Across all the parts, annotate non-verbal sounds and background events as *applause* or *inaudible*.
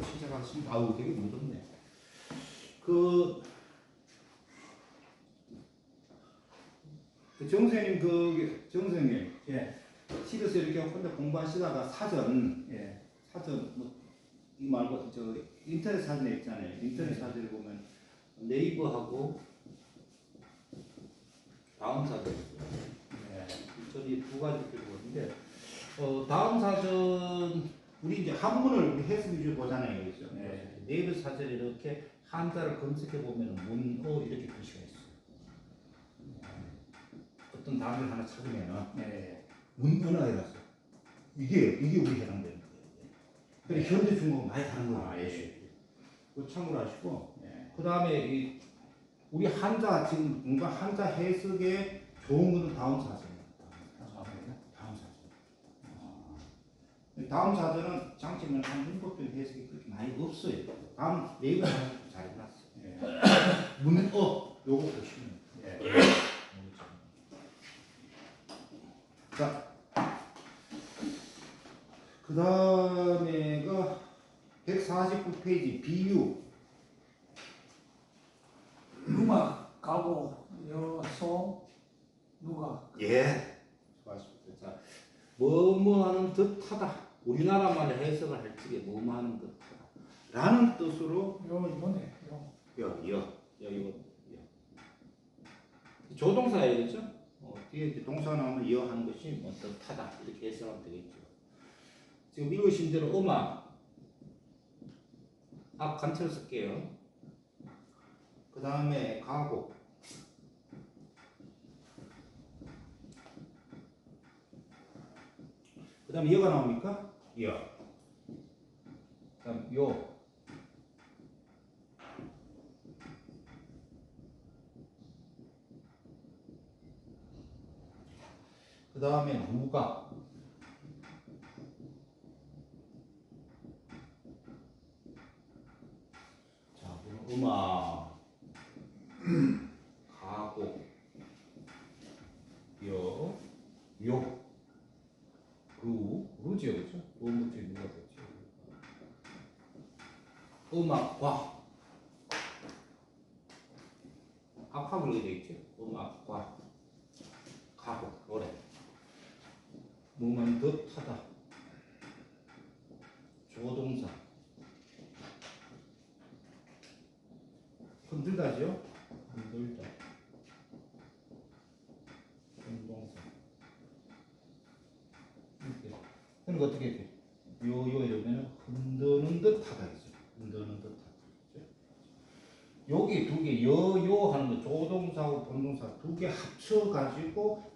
또 시작하겠습니다. 아우 되게 무섭네. 그, 그 정선님 그 정선님 예, 집에서 이렇게 혼자 공부하시다가 사전 예, 사전 뭐 이 말고 저 인터넷 사전에 있잖아요. 인터넷 네. 사전에 보면 네이버하고 다음 사전 예, 저기 두 가지 보는데 어, 다음 사전 우리 이제 한문을 우리 해석 위주로 보잖아요, 그렇죠? 네. 네이버 사전에 이렇게 한자를 검색해 보면 문어 이렇게 표시가 있어요. 어떤 단어를 하나 찾으면은 예, 문어나 이라서 이게 이게 우리 해당되는 거예요. 그래 현대 중국 많이 다른 거예요. 아, 예. 그 참고로 하시고 예, 그 다음에 이 우리 한자 지금 뭔가 한자 해석에 좋은 거는 다음 사전입니다. 감사합니다. 다음 사전. 다음 사전은 장점은 한 문법적 해석이 그렇게 많이 없어요. 다음 네이버 잘 해놨어요. 예, *coughs* 문어 요거 보시면 예, 자, 그 다음에가 149페이지 비유. 누가 가고 여소 누가 예. 좋았습니다. 자, 뭐뭐하는 듯하다. 우리나라만 해석을 할 적에 뭐뭐하는 듯하다. 라는 뜻으로 요 이거네 요 여, 여, 여, 이거, 여. 그죠? 어, 뒤에 이제 동사 나오면 여 하는 것이 뭐 뜻하다. 이렇게 해석하면 되겠죠. 지금 읽으신 대로 음악. 앞 간체를 쓸게요. 그 다음에 가곡. 그 다음에 여가 나옵니까? 여. 그 다음 요. 그 다음에 누가 자 그럼 음악 가고 여, 요, 루, 루지요 그죠? 루무지 누가 됐죠? 음악과 악화물로 되어 있죠? 음악과 가고 노래. 뭐만 듯하다. 조동사. 흔들다죠? 흔들다. 운동사. 이렇게. 그러니까 어떻게 돼? 요요 이러면 흔드는 듯 하다 있죠 흔드는 듯하다 그죠? 여기 두 개 여요 하는 거 조동사하고 본동사 두 개 합쳐 가지고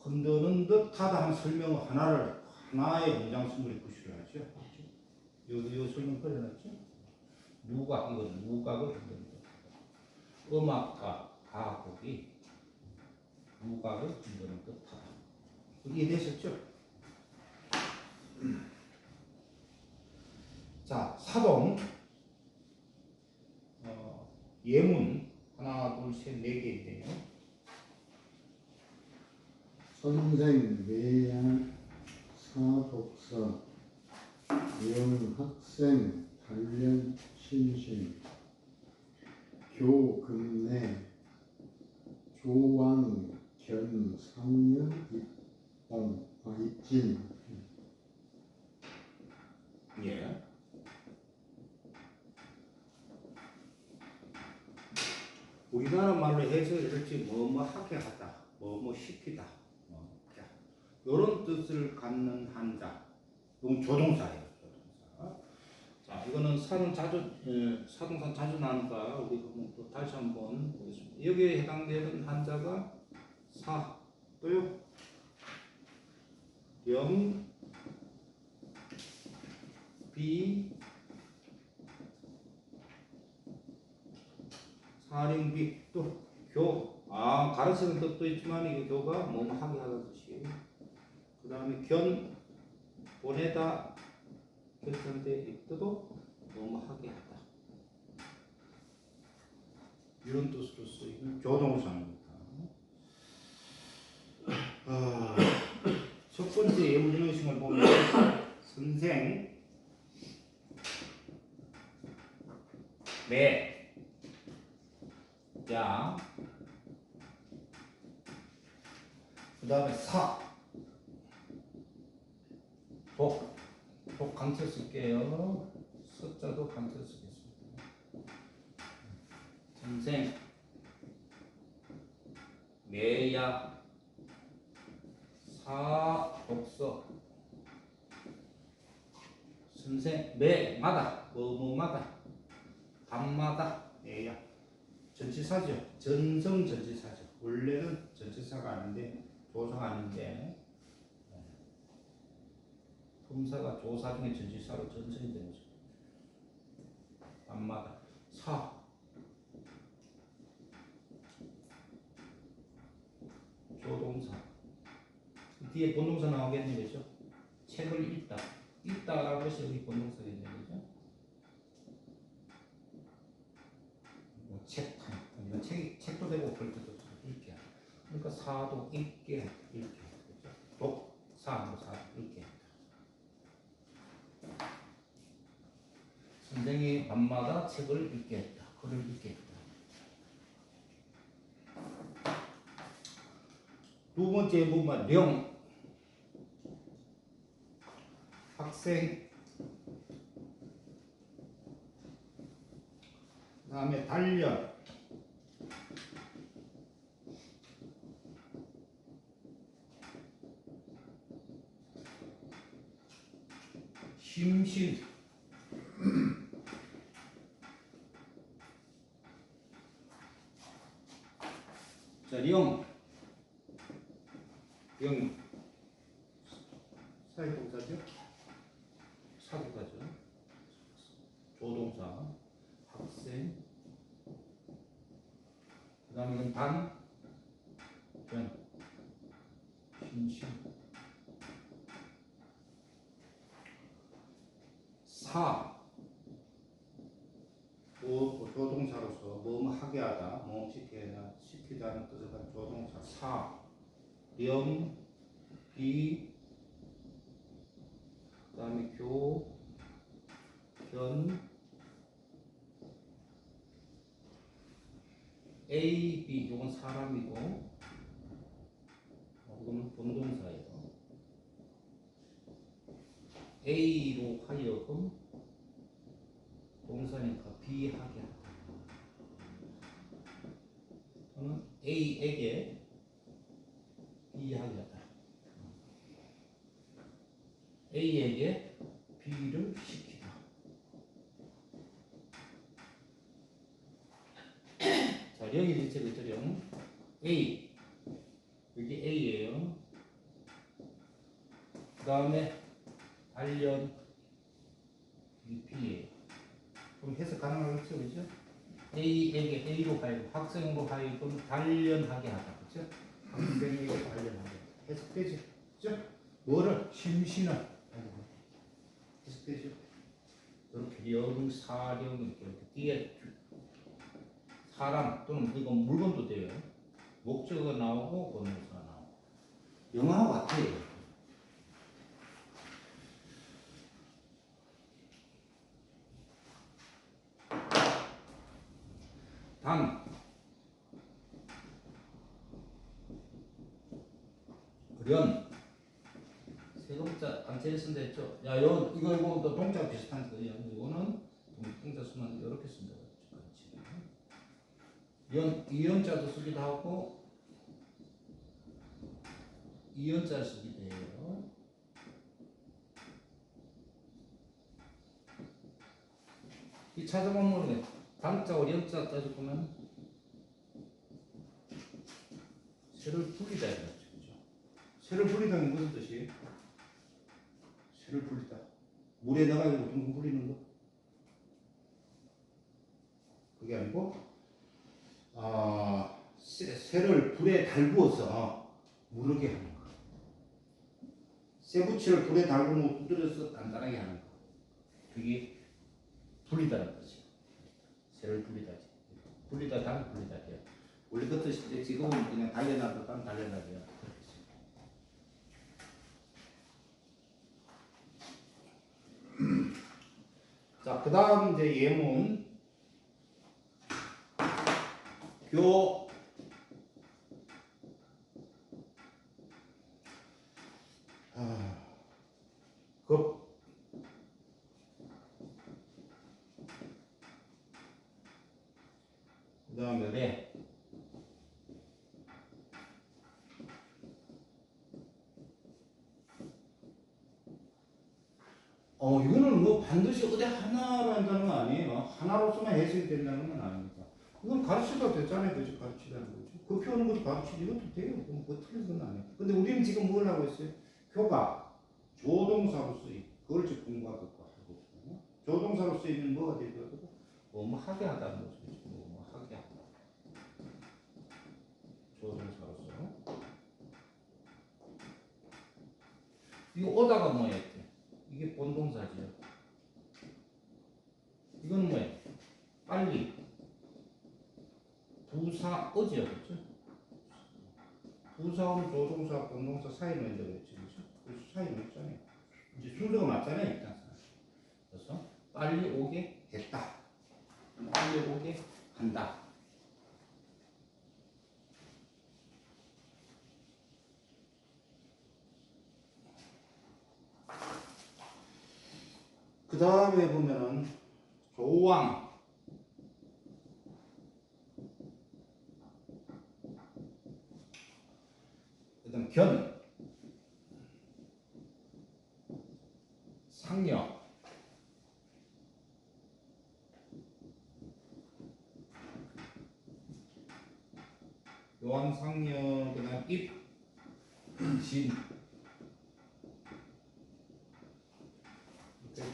흔드는 듯 하다 하는 설명 하나를 하나의 문장 스물에 구실을 하죠. 여기 요 설명 그려놨죠. 누가 이건 누각을 흔드는 듯하다. 음악과 가곡이 누각을 흔드는 듯 하다. 이해되셨죠? 자 사동 어, 예문 하나 둘 셋 네 개 있네요. 선생, 매양, 사독사, 영학생, 단련, 신신, 교 금내, 조왕, 견, 상년, 입당, 아, 입진, 예. 우리나라 말로 해석을 이렇게 뭐뭐 하게 하다, 뭐뭐 시키다, 뭐 이런 뜻을 갖는 한자. 이건 조동사예요. 조동사. 자, 이거는 사는 자주 예, 사동사 자주 나니까 우리 그럼 또 다시 한번 보겠습니다. 여기에 해당되는 한자가 사 또요 영 비 사림비 또 교 아 가르치는 뜻도 있지만 이게 교가 뭐뭐 하게 하는 뜻이에요. 그 다음에 견 보내다 결정돼 이 뜻도 뭐뭐 하게 하다 이런 뜻으로 쓰이는 조동사입니다. 아, 첫 번째 예문의식을 보면 선생 매, 야, 그 다음에 사, 독, 독 강철 쓸게요. 숫자도 강철 쓰겠습니다. 선생, 매야, 사, 독서, 선생, 매마다, 뭐뭐마다, 밤마다, 매야. 전치사죠. 전성 전치사죠. 원래는 전치사가 아닌데 조사가 아닌데 네. 품사가 조사 중에 전치사로 전성이 되는 거죠. 밤마다 사 조동사 뒤에 본동사 나오겠네 그죠? 책을 읽다 읽다라는 것이 여기 본동사겠네 그죠? 뭐책 이건 책 책도 되고 되고 읽게. 그러니까 사도 읽게 읽게. 그죠? 독사 뭐 사, 읽게. 선생이 밤마다 책을 읽게 했다. 글을 읽게 했다. 두 번째 부분 령. 학생. 그 다음에 단련 심신 자, 령영 사회동사죠? 사기가죠. 조동사, 학생. 그 다음에 단, 변, 신신. 사, 조동사로서 뭐뭐 하게 하다, 뭐 시키다, 시키다는 뜻을 가진 조동사 사, 령, 비, 그 다음에 교, 견, A, B 이건 사람이고, 어, 이거는 본동사예요. A로 하여금 동사니까 B 하게 하다. 또는 A에게 B 하게 하다. A에게 B를 시키다. 자, 여기 대체 그랬죠? A. 여기 A예요. 그 다음에 단련 이 B예요. 그럼 해석 가능하겠죠, 그죠? A에게 A로 하여금 학생으로 하여금 단련하게 하다, 그죠? 학생에게 단련하게. 해석되지, 그죠? 뭐를 심신을 해석되죠? 이렇게 영, 사령 이렇게 뒤에 사람 또는 이건 물건도 돼요. 목적어 나오고 본명사 나오고 영어하고 같아요. 단 련 세금자 단체를 쓴다 했죠. 야, 요 이거 이거 또 동작 비슷한 거예요. 이거는 동자 쓰면 이렇게 쓴다. 그렇지. 연 이연자도 쓰기도 하고 이연자 쓰기도 해요. 이 찾아보면 모르겠. 단자와 연자 따져 보면 새를 불리다 이거죠. 새를 불리다는 무슨 뜻이에요? 새를 불리다. 물에 나가지고 둥둥 불리는 거. 그게 아니고 아 새, 새를 불에 달구어서 무르게 하는 거. 쇠붙이를 불에 달구면 두드려서 단단하게 하는 거. 그게 불리다는 거지. 새를 불리다지. 불리다 단 불리다죠. 원래 그 뜻인데 지금은 그냥 달려나도 단 달려나죠. 자, 그 다음 이제 예문. 교. 아. 반드시 어디 하나로 한다는 건 아니에요. 하나로서만 해석이 된다는 건 아닙니다. 이건 가르쳐도 됐잖아요. 그지 가르치라는 거죠. 그 표현은 것도 가르치지. 이것도 돼요. 그럼 뭐 틀린 건 아니에요. 근데 우리는 지금 뭘 하고 있어요? 교가 조동사로 쓰임. 그걸 지금 공부하고 있거든요. 조동사로 쓰이면 뭐가 되더라도 뭐뭐 하게 하다는 거죠. 뭐뭐 하게 하다. 조동사로서. 이거 오다가 뭐였대? 이게 본동사지요. 이건 뭐예요? 빨리. 부사 어지요, 그렇죠? 부사하면 조동사, 본동사 사이 넣는다 그랬지, 그렇죠? 그래서 사이 넣었잖아요. 이제 순서가 맞잖아요, 일단. 그래서 빨리 오게 했다. 빨리 오게 한다. 그 다음에 보면은 조왕 그다음 견. 상여 요한 상여 그다음 입진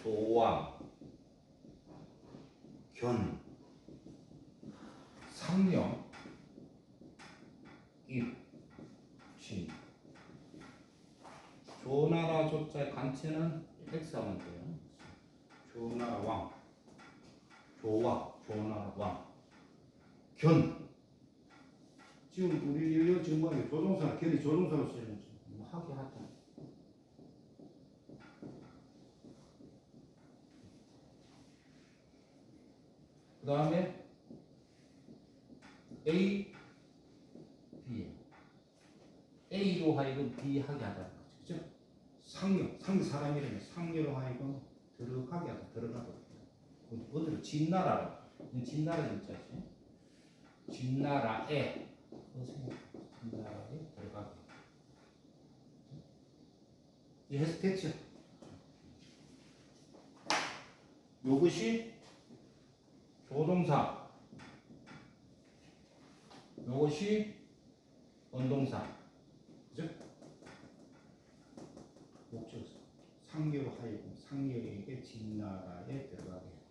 조왕. 견. 상여 입진 조나라 조자의 간체는 X 하면 돼요. 조나라 왕 조왕 조나라 왕 견. 지금 우리 여기 지금 뭐야 조동사 견이 조동사로 쓰이는 거죠. 뭐 하게 하다. 그 다음에 A, B. A로 하여금 B 하게. 그죠? 상여, 상대 사람 이름에 상여로 하여금 들어가게 하다, 들어가다. 어디로? 진나라로. 진나라 진짜지. 진나라에, 진나라에 들어가게. 이 해석됐죠? 요것이 조동사, 요것이 원동사, 그죠? 목적사, 상계로 하여금 상계에게 진나라에 들어가게